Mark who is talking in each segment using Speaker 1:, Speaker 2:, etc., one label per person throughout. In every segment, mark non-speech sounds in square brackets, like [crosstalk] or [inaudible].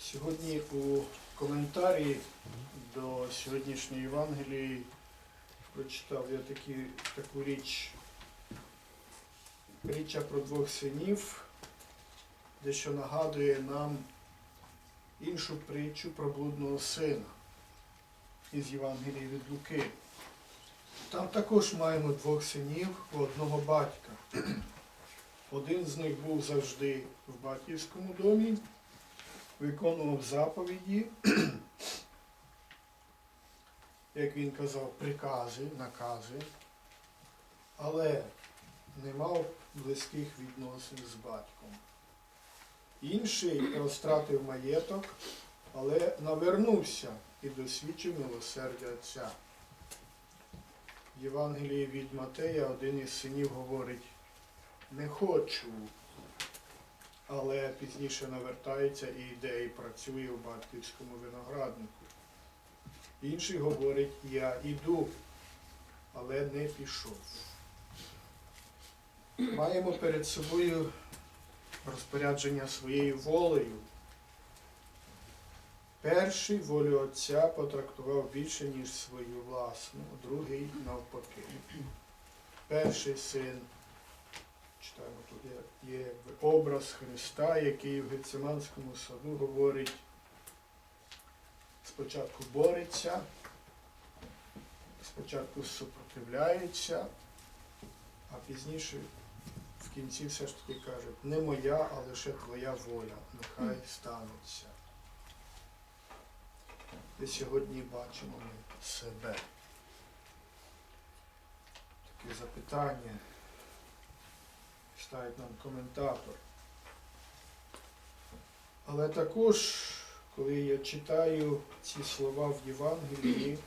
Speaker 1: Сьогодні у коментарі до сьогоднішньої Євангелії прочитав я такі, таку річ. Притча про двох синів, дещо нагадує нам іншу притчу про блудного сина із Євангелії від Луки. Там також маємо двох синів у одного батька. Один з них був завжди в батьківському домі, виконував заповіді, як він казав, прикази, накази, але не мав близьких відносин з батьком. Інший розтратив маєток, але навернувся і досвідчив милосердя Отця. В Євангелії від Матея один із синів говорить, не хочу, але пізніше навертається і йде і працює в батьківському винограднику. Інший говорить, я іду, але не пішов. Маємо перед собою розпорядження своєю волею. Перший волю Отця потрактував більше, ніж свою власну, другий навпаки. Перший син, читаємо тут є, образ Христа, який в Гециманському саду говорить, спочатку бореться, спочатку супротивляється, а пізніше в кінці все ж таки каже, не моя, а лише твоя воля, нехай станеться. І сьогодні бачимо ми себе. Таке запитання ставить нам коментатор. Але також, коли я читаю ці слова в Євангелії,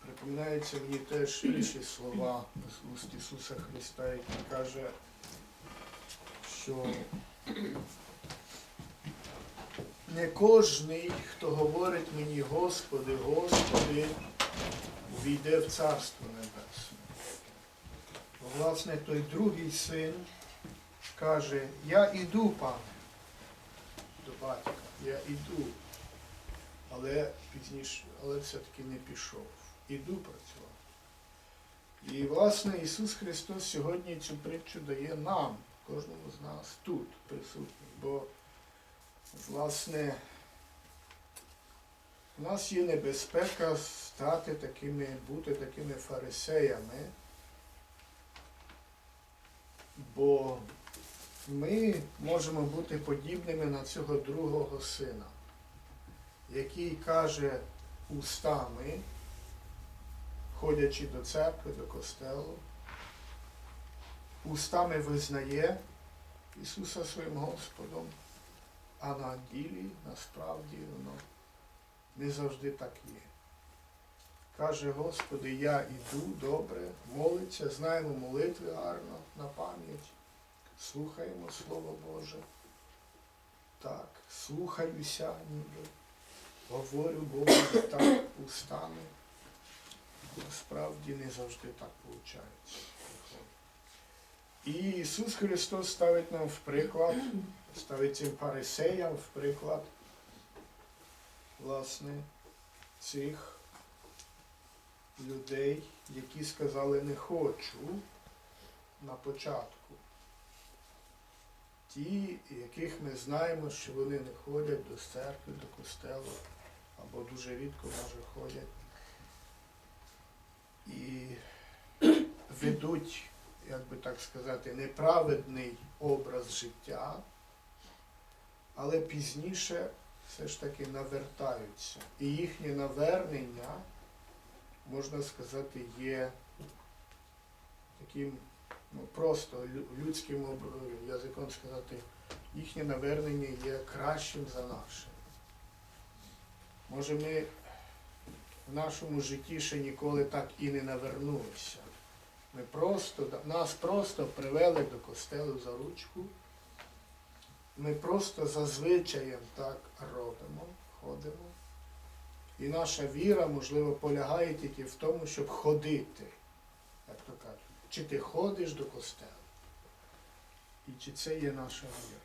Speaker 1: припоминаються мені теж інші слова з уст Ісуса Христа, який каже, що не кожний, хто говорить мені, Господи, Господи, увійде в Царство Небесне. Власне, той другий син каже, я іду, пане, до батька, я іду, але пізніше, але все-таки не пішов. Іду працювати. І, власне, Ісус Христос сьогодні цю притчу дає нам, кожному з нас тут присутніх. Бо Власне, у нас є небезпека стати такими, бути такими фарисеями, бо ми можемо бути подібними на цього другого сина, який каже устами, ходячи до церкви, до костелу, устами визнає Ісуса своїм Господом. А на ділі насправді воно не завжди так є. Каже, Господи, я іду добре, молиться, знаємо молитви гарно на пам'ять, слухаємо Слово Боже. Так, слухаюся ніби, говорю Богу так устами. Насправді не завжди так виходить. І Ісус Христос ставить нам в приклад ставить цим фарисеям в приклад власне цих людей, які сказали не хочу на початку. Ті, яких ми знаємо, що вони не ходять до церкви, до костелу, або дуже рідко може ходять. І [clears throat] ведуть, як би так сказати, неправедний образ життя але пізніше все ж таки навертаються. І їхнє навернення, можна сказати, є таким ну, просто людським язиком сказати, їхнє навернення є кращим за наше. Може, ми в нашому житті ще ніколи так і не навернулися. Ми просто, нас просто привели до костелу за ручку. Ми просто за звичаєм так робимо, ходимо. І наша віра, можливо, полягає тільки в тому, щоб ходити, як то кажуть. Чи ти ходиш до костелу? І чи це є наша віра?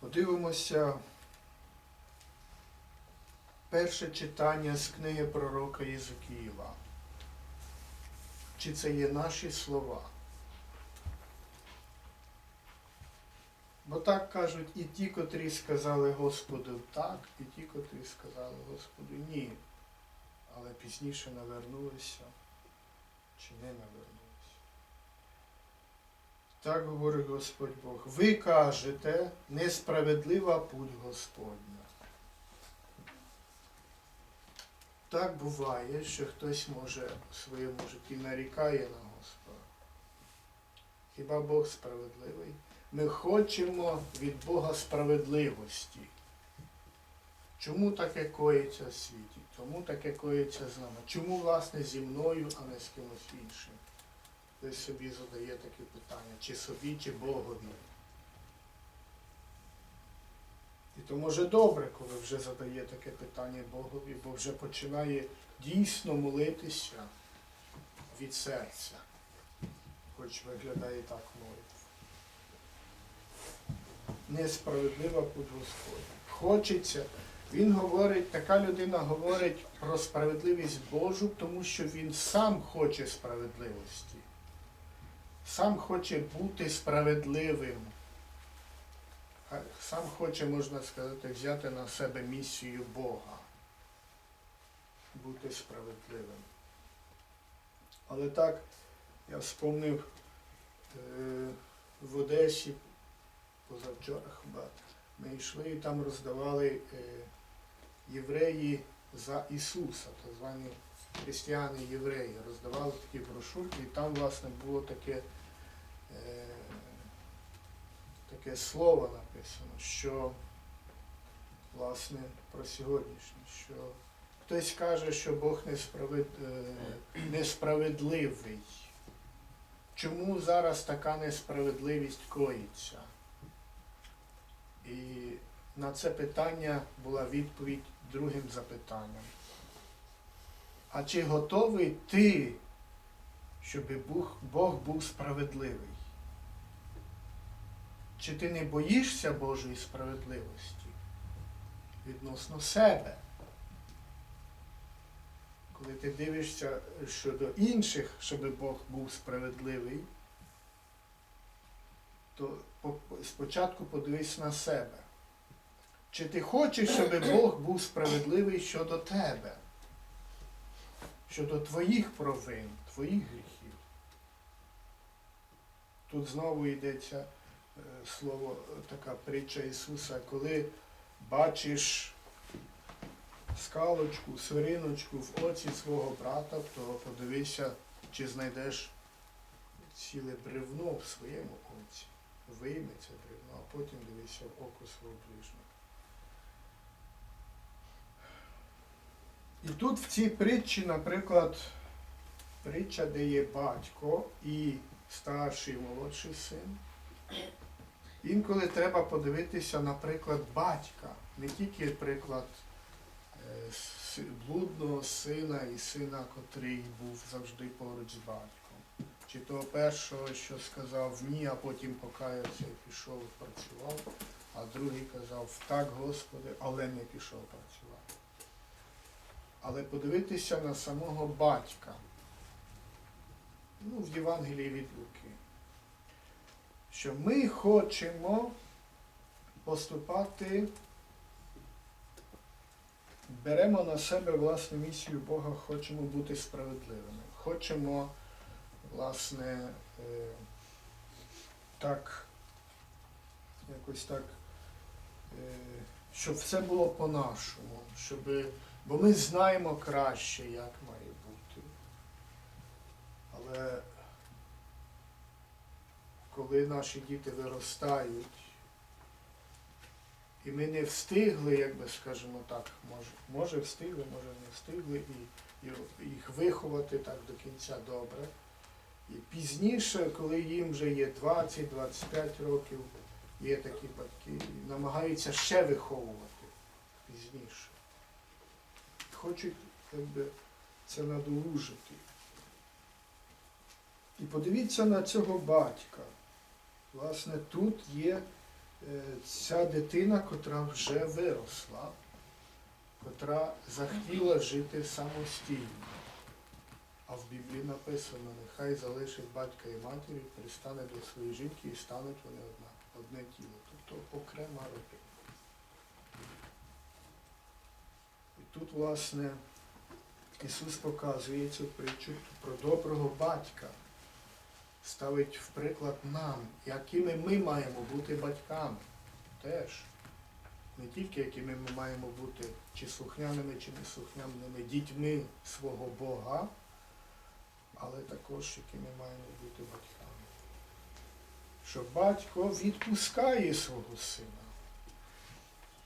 Speaker 1: Подивимося перше читання з книги пророка Єзекіїла. Чи це є наші слова? Бо так кажуть і ті, котрі сказали Господу так, і ті, котрі сказали Господу ні. Але пізніше навернулися чи не навернулися. Так говорить Господь Бог. Ви кажете, несправедлива путь Господня. Так буває, що хтось може в своєму житті нарікає на Господа. Хіба Бог справедливий? Ми хочемо від Бога справедливості. Чому таке коїться в світі? Чому таке коїться з нами? Чому, власне, зі мною, а не з кимось іншим? Хтось собі задає таке питання, чи собі, чи Богові. І то може добре, коли вже задає таке питання Богові, бо вже починає дійсно молитися від серця, хоч виглядає так молитва. Несправедлива путь Господня. Хочеться. Він говорить, така людина говорить про справедливість Божу, тому що він сам хоче справедливості. Сам хоче бути справедливим. Сам хоче, можна сказати, взяти на себе місію Бога. Бути справедливим. Але так, я вспомнив е, в Одесі позавчора хіба. Ми йшли і там роздавали е, євреї за Ісуса, так звані християни євреї, роздавали такі брошурки, і там, власне, було таке, е, таке слово написано, що власне про сьогоднішнє, що хтось каже, що Бог е, несправедливий. Чому зараз така несправедливість коїться? І на це питання була відповідь другим запитанням. А чи готовий ти, щоб Бог був справедливий? Чи ти не боїшся Божої справедливості відносно себе? Коли ти дивишся щодо інших, щоб Бог був справедливий, то спочатку подивись на себе. Чи ти хочеш, щоб Бог був справедливий щодо тебе, щодо твоїх провин, твоїх гріхів? Тут знову йдеться слово, така притча Ісуса, коли бачиш скалочку, свириночку в оці свого брата, то подивися, чи знайдеш ціле бревно в своєму оці. Вийми це бревно, а потім дивися в око свого ближнього. І тут в цій притчі, наприклад, притча, де є батько і старший молодший син. Інколи треба подивитися, наприклад, батька, не тільки приклад е, блудного сина і сина, котрий був завжди поруч з батьком. Чи того першого, що сказав ні, а потім покаявся і пішов працював, а другий казав так, Господи, але не пішов працювати. Але подивитися на самого батька. Ну, в Євангелії від Луки. Що ми хочемо поступати, беремо на себе власне місію Бога, хочемо бути справедливими. Хочемо, власне, е, так, якось так, е, щоб все було по-нашому, щоб, бо ми знаємо краще, як має бути. Але коли наші діти виростають, і ми не встигли, як би скажімо так, може, може встигли, може не встигли, і, і їх виховати так до кінця добре. І пізніше, коли їм вже є 20-25 років, є такі батьки, намагаються ще виховувати пізніше. хочуть якби, це надолужити. І подивіться на цього батька. Власне, тут є е, ця дитина, котра вже виросла, котра захотіла жити самостійно. А в Біблії написано, нехай залишить батька і матір, і пристане до своєї жінки і стануть вони одна, одне тіло. Тобто окрема родина. І тут, власне, Ісус показує цю притчу про доброго батька, ставить в приклад нам, якими ми маємо бути батьками теж. Не тільки якими ми маємо бути чи слухняними, чи неслухняними дітьми свого Бога, але також якими маємо бути батьками. Що батько відпускає свого сина,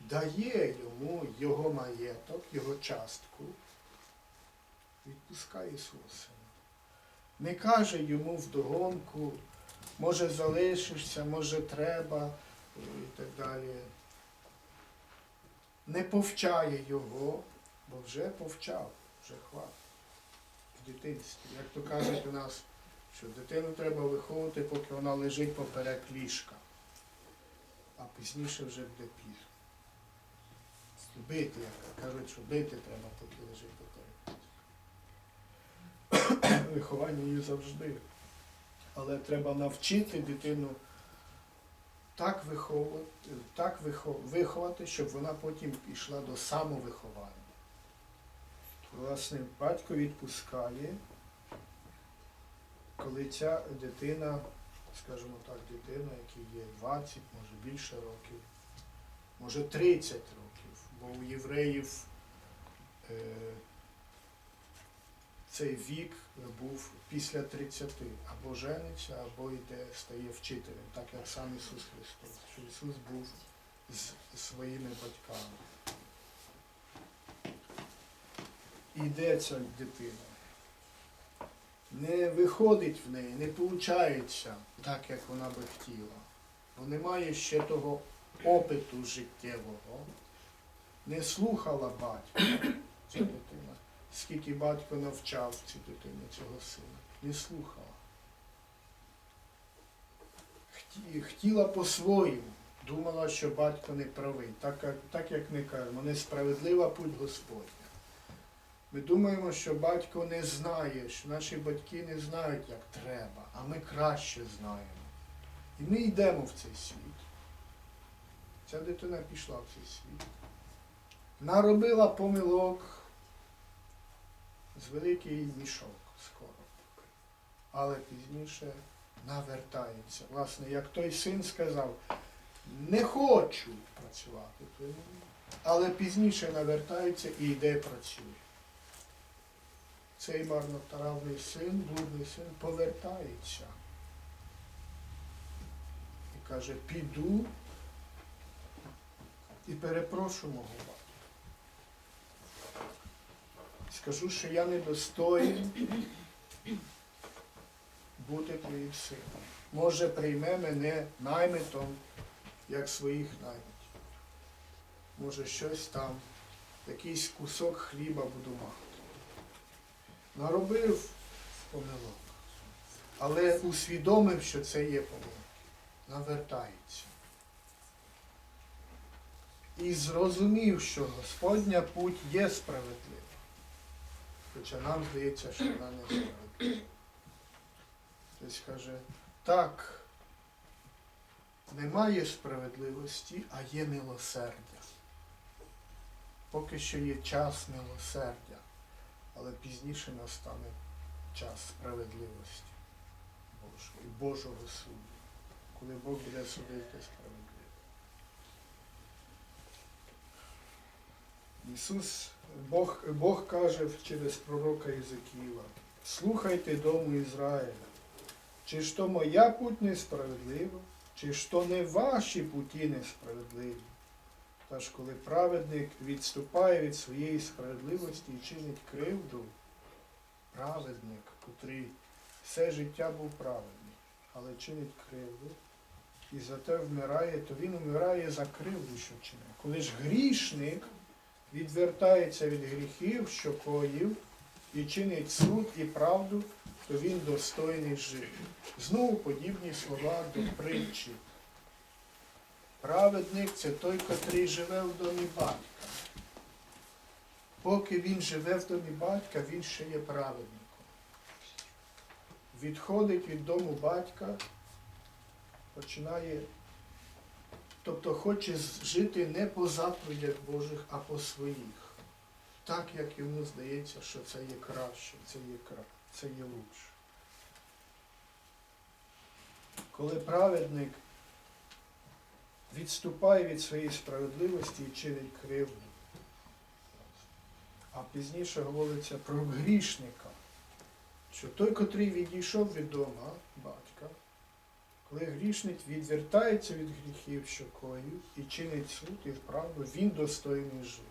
Speaker 1: дає йому його маєток, його частку, відпускає свого сина. Не каже йому вдогонку, може залишишся, може треба і так далі. Не повчає його, бо вже повчав, вже хватить в дитинстві. Як то кажуть у нас, що дитину треба виховувати, поки вона лежить поперек ліжка, а пізніше вже буде пізно. Бити, як кажуть, що бити треба, поки лежить поперек. Виховання її завжди. Але треба навчити дитину так виховувати, так вихо- виховати, щоб вона потім пішла до самовиховання. Власне, батько відпускає, коли ця дитина, скажімо так, дитина, якій є 20, може більше років, може 30 років, бо у євреїв е, цей вік був після 30, або жениться, або йде, стає вчителем, так як сам Ісус Христос, що Ісус був з своїми батьками. Іде ця дитина. Не виходить в неї, не виходить так, як вона би хотіла. Бо немає ще того опиту життєвого. Не слухала батька ця дитина. Скільки батько навчав цю дитину, цього сина. Не слухала. Хотіла по-своєму. Думала, що батько не правий. Так, так як ми кажемо, несправедлива путь Господня. Ми думаємо, що батько не знає, що наші батьки не знають, як треба, а ми краще знаємо. І ми йдемо в цей світ. Ця дитина пішла в цей світ. Наробила помилок з великий мішок скоро. Але пізніше навертається. Власне, як той син сказав, не хочу працювати, але пізніше навертається і йде працює. Цей марнотравний син, блудний син, повертається. І каже, піду і перепрошу мого батька. Скажу, що я недостоїн бути твоїм сином. Може, прийме мене наймитом, як своїх наймитів. Може, щось там, якийсь кусок хліба буду мати. Наробив помилок, але усвідомив, що це є помилки. Навертається. І зрозумів, що Господня путь є справедлива. Хоча нам здається, що вона не справедлива. Хтось каже, так, немає справедливості, а є милосердя. Поки що є час милосердя, але пізніше настане час справедливості Божої, і Божого суду, коли Бог буде судити справедливо. Ісус, Бог, Бог каже через пророка Єзекіла, слухайте дому Ізраїля, чи ж то моя путь несправедлива, чи ж то не ваші путі несправедливі. Та ж коли праведник відступає від своєї справедливості і чинить кривду, праведник, котрий все життя був праведний, але чинить кривду, і зате вмирає, то він вмирає за кривду, що чинив. Коли ж грішник відвертається від гріхів, що коїв, і чинить суд і правду, то він достойний жити. Знову подібні слова до притчі. Праведник це той, котрий живе в домі батька. Поки він живе в домі батька, він ще є праведником. Відходить від дому батька, починає, тобто хоче жити не по заповідях Божих, а по своїх. Так, як йому здається, що це є краще, це є, це є лучше. Коли праведник відступає від своєї справедливості і чинить кривду. А пізніше говориться про грішника, що той, котрий відійшов від дома батька, коли грішник відвертається від гріхів, що коїв, і чинить суд і вправду, він достойний жити.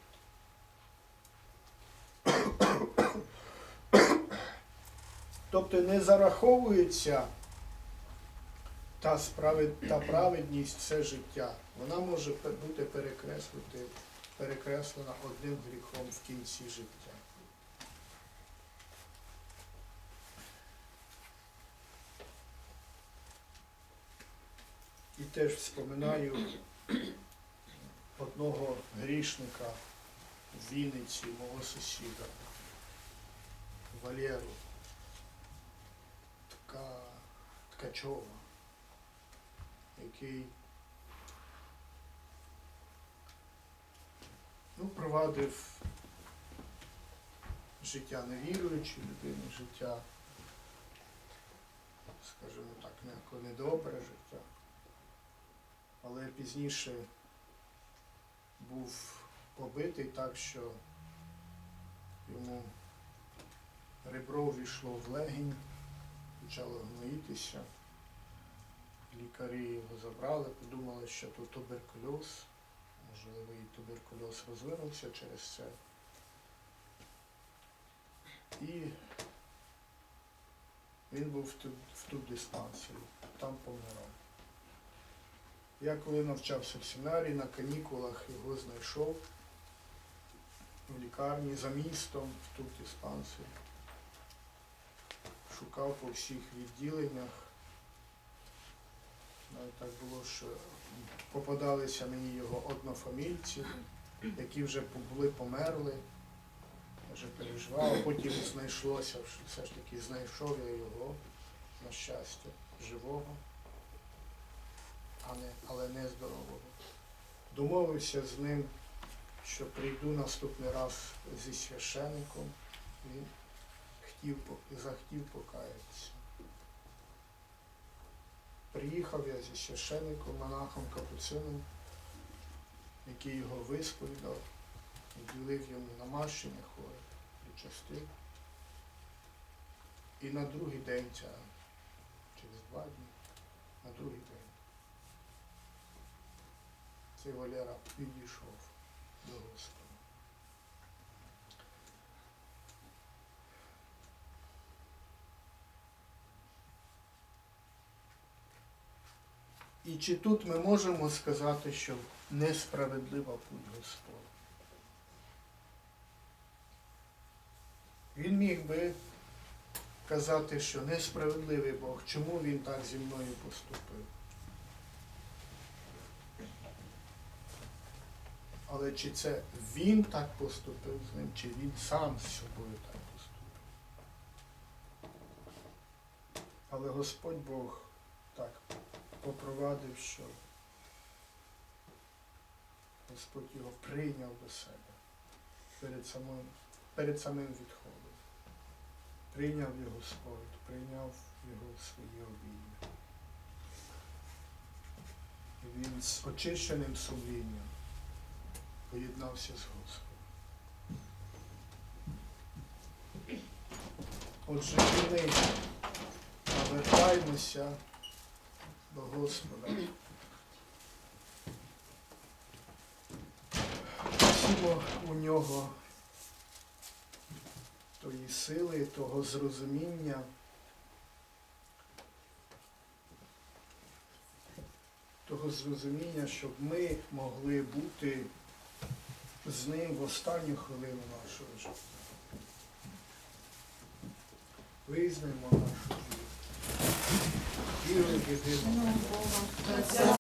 Speaker 1: Тобто не зараховується та, справед, та праведність все життя. Вона може бути перекреслена одним гріхом в кінці життя. І теж вспоминаю одного грішника в Вінниці, мого сусіда, Валеру Тка, Ткачова який ну, провадив життя невіруючої людини, життя, скажімо так, не- недобре життя. Але пізніше був побитий так, що йому ребро війшло в легінь, почало гноїтися. Лікарі його забрали, подумали, що тут туберкульоз. Можливо, і туберкульоз розвинувся через це. І він був в ту, дистанцію, там помирав. Я коли навчався в семінарі, на канікулах його знайшов в лікарні за містом, в ту диспансері. Шукав по всіх відділеннях. Навіть так було, що попадалися мені його однофамільці, які вже були померли. Вже переживав, потім знайшлося, все ж таки знайшов я його, на щастя, живого, не, але не здорового. Домовився з ним, що прийду наступний раз зі священником. Він хотів, захотів покаятися. Приїхав я зі священником, монахом капуцином, який його висповідав, ділив йому намащення хворих, причастив. І на другий день, через два дні, на другий день, цей Валера підійшов до Господа. І чи тут ми можемо сказати, що несправедлива путь Господа? Він міг би казати, що несправедливий Бог, чому він так зі мною поступив? Але чи це він так поступив з ним, чи він сам з собою так поступив? Але Господь Бог так попровадив, що Господь його прийняв до себе перед самим, перед самим відходом. Прийняв його сповідь, прийняв його в свої обійми. Він з очищеним сумлінням поєднався з Господом. Отже, ми навертаємося до Господа. Просимо у нього тої сили, того зрозуміння, того зрозуміння, щоб ми могли бути з ним в останню хвилину нашого життя. Визнаємо нашу віру. Віру в єдиного